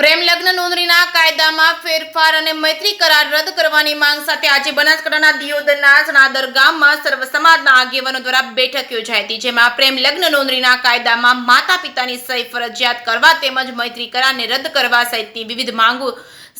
પ્રેમ લગ્ન નોંધણીના કાયદામાં ફેરફાર અને મૈત્રી કરાર રદ કરવાની માંગ સાથે આજે બનાસકાંઠાના દિયોદરના સણાદર ગામમાં સર્વ સમાજના આગેવાનો દ્વારા બેઠક યોજાઈ હતી, જેમાં પ્રેમ લગ્ન નોંધણીના કાયદામાં માતા પિતાની સહી ફરજિયાત કરવા તેમજ મૈત્રી કરારને રદ કરવા સહિતની વિવિધ માંગો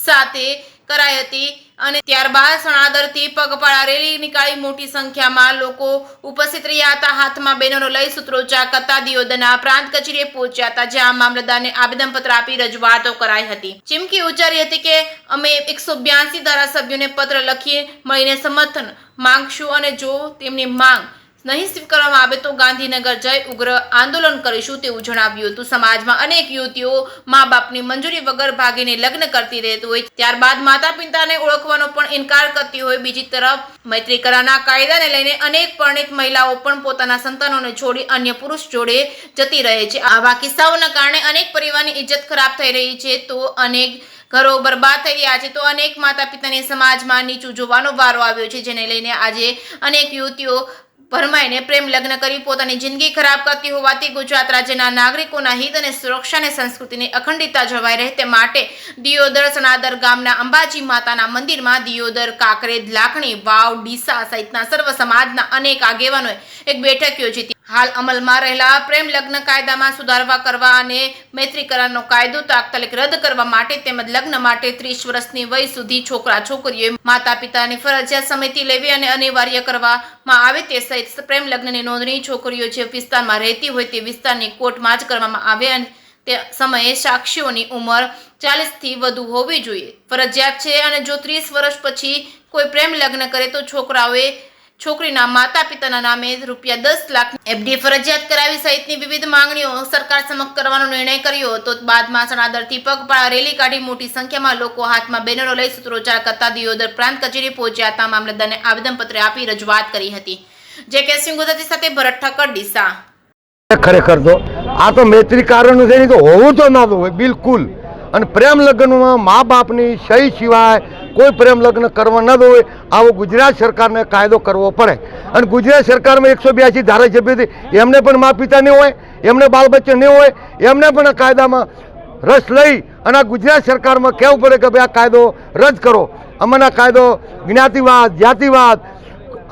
સાથે કરાઈ હતી. અને ત્યારબાદ સણાદરથી પગપાળા રેલી નીકાળી મોટી સંખ્યામાં લોકો ઉપસ્થિત રહ્યા હતા. હાથમાં બેનરો લઈ સૂત્રોચ્ચાર કરતા દિયોદના પ્રાંત કચેરીએ પહોંચ્યા હતા, જ્યાં મામલતદારને આવેદનપત્ર આપી રજૂઆતો કરાઈ હતી. ચીમકી ઉચ્ચારી હતી કે, અમે એકસો બ્યાસી ધારાસભ્યોને પત્ર લખી મળીને સમર્થન માંગશું અને જો તેમની માંગ નહીં સ્વીકારવામાં આવે તો ગાંધીનગર જઈ ઉગ્ર આંદોલન કરીશું તેવું જણાવ્યું હતું. સમાજમાં અનેક યુવતીઓ મા બાપની મંજૂરી વગર ભાગીને લગ્ન કરતી રહેતી હોય. ત્યારબાદ માતા પિતાને ઓળખવાનો પણ ઇનકાર કરતી હોય. બીજી તરફ મૈત્રી કરારના કાયદાને લઈને અનેક પરણિત મહિલાઓ પણ પોતાના સંતાનોને છોડી અન્ય પુરુષ જોડે જતી રહે છે. આવા કિસ્સાઓના કારણે અનેક પરિવારની ઇજ્જત ખરાબ થઈ રહી છે તો અનેક ઘરો બરબાદ થઈ રહ્યા છે તો અનેક માતા પિતાને સમાજમાં નીચું જોવાનો વારો આવ્યો છે. જેને લઈને આજે અનેક યુવતીઓ ભરમાઈને પ્રેમ લગ્ન કરી પોતાની જિંદગી ખરાબ કરતી હોવાથી ગુજરાત રાજ્યના નાગરિકોના હિત અને સુરક્ષા અને સંસ્કૃતિની અખંડિતતા જળવાઈ રહે તે માટે દિયોદર સણાદર ગામના અંબાજી માતાના મંદિરમાં દિયોદર, કાકરેજ, લાખણી, વાવ, ડીસા સહિતના સર્વ સમાજના અનેક આગેવાનોએ એક બેઠક યોજી હતી હાલ અમલમાં રહેલા પ્રેમ લગ્ન કાયદામાં સુધારવા કરવા અને મૈત્રી કરારનો કાયદો તાત્કાલિક રદ કરવા માટે તેમજ લગ્ન માટે ત્રીસ વર્ષની વય સુધી છોકરા છોકરીઓએ માતા પિતાની ફરજિયાત સમિતિ લેવી અને અનિવાર્ય કરવામાં આવે તે સહિત પ્રેમ લગ્નની નોંધણી છોકરીઓ જે વિસ્તારમાં રહેતી હોય તે વિસ્તારની કોર્ટમાં જ કરવામાં આવે અને તે સમયે સાક્ષીઓની ઉંમર ચાલીસથી વધુ હોવી જોઈએ. ફરજિયાત છે અને જો ત્રીસ વર્ષ પછી કોઈ પ્રેમ લગ્ન કરે તો છોકરાઓએ છોકરીના માતા પિતાના નામે રૂપિયા દસ લાખ એફડી ફરજિયાત કરાવી સહિતની વિવિધ માંગણીઓ સરકાર સમક્ષ કરવાનો નિર્ણય કર્યો હતો. બાદમાં સણાદરથી પગપાળા રેલી કાઢી મોટી સંખ્યામાં લોકો હાથમાં બેનરો લઈ સૂત્રોચ્ચાર કરતા દિયોદર પ્રાંત કચેરી પહોંચ્યા. હતા મામલતદારને આવેદનપત્ર આપી રજૂઆત કરી હતી. જે કે સિંહ સાથે ભરત ઠક્કર ડીસા. ખરેખર તો આ તો મૈત્રી કારણનું છે તો હોવું તો ના હોય, બિલકુલ. અને પ્રેમ લગ્નમાં મા બાપની સહી સિવાય કોઈ પ્રેમ લગ્ન કરવા ન હોય આવો ગુજરાત સરકારને કાયદો કરવો પડે. અને ગુજરાત સરકારમાં એકસો બ્યાસી ધારાસભ્યથી એમને પણ મા પિતા નહીં હોય, એમને બાળ બચ્ચા નહીં હોય, એમને પણ આ કાયદામાં રસ લઈ અને આ ગુજરાત સરકારમાં કહેવું પડે કે ભાઈ આ કાયદો રદ કરો. અમને કાયદો જ્ઞાતિવાદ, જાતિવાદ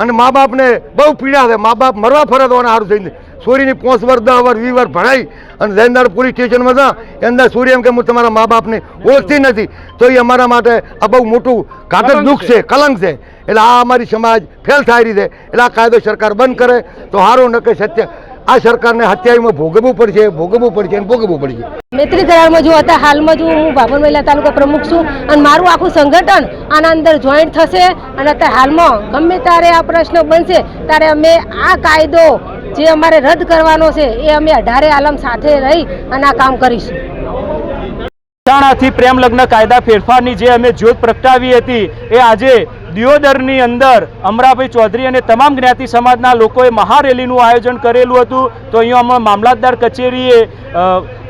અને મા બાપને બહુ પીડા છે. મા બાપ મરવા ફરત હોવાના સારું થઈને સોરીની પાંચ વર દસ વર વીસ વર ભણાઈ અને જૈનદાર પોલીસ સ્ટેશનમાં હતા એ અંદર એમ કે હું તમારા મા બાપને ઓળખતી નથી. તો એ અમારા માટે આ બહુ મોટું ઘાતક દુઃખ છે. કલંક છે. એટલે આ અમારી સમાજ ફેલ થાય રહી છે. એટલે આ કાયદો સરકાર બંધ કરે તો સારું ન કે સત્ય. આ સરકારને હત્યામાં ભોગવવું પડશે ભોગવવું પડશે અને ભોગવવું પડશે. મૈત્રી કરારમાં જો હતા હાલમાં જો હું ભાભર મહિલા તાલુકા પ્રમુખ છું અને મારું આખું સંગઠન આના અંદર જોઈન્ટ થશે અને અત્યારે હાલમાં ગમે ત્યારે આ પ્રશ્ન બનશે ત્યારે અમે આ કાયદો જે અમારે રદ કરવાનો છે, એ અમે અઢારે આલમ સાથે રહી અને આ કામ કરીશું. મહેસાણાથી પ્રેમ લગ્ન કાયદા ફેરફારની જે અમે જ્યોત પ્રગટાવી હતી, એ આજે દિયોદરની અંદર અમરાભાઈ ચૌધરી અને તમામ જ્ઞાતિ સમાજના લોકોએ મહારેલીનું આયોજન કરેલું હતું. તો અહીંયા અમે મામલતદાર કચેરીએ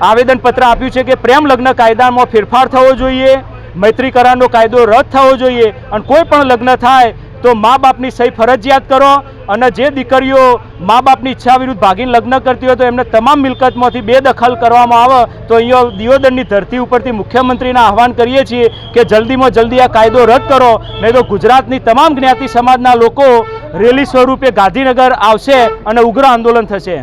આવેદનપત્ર આપ્યું છે કે પ્રેમ લગ્ન કાયદામાં ફેરફાર થવો જોઈએ મૈત્રી કરારનો કાયદો રદ થવો જોઈએ. અને કોઈ પણ લગ્ન થાય તો મા બાપની સહી ફરજિયાત કરો અને જે દીકરીઓ મા બાપની ઈચ્છા વિરુદ્ધ ભાગીને લગ્ન કરતી હોય તો એમને તમામ મિલકતમાંથી બેદખલ કરવામાં આવે તો અહીંયા દિયોદરની ધરતી ઉપરથી મુખ્યમંત્રીને આહવાન કરીએ છીએ કે જલ્દીમાં જલ્દી આ કાયદો રદ કરો. નહીં તો ગુજરાતની તમામ જ્ઞાતિ સમાજના લોકો રેલી સ્વરૂપે ગાંધીનગર આવશે અને ઉગ્ર આંદોલન થશે.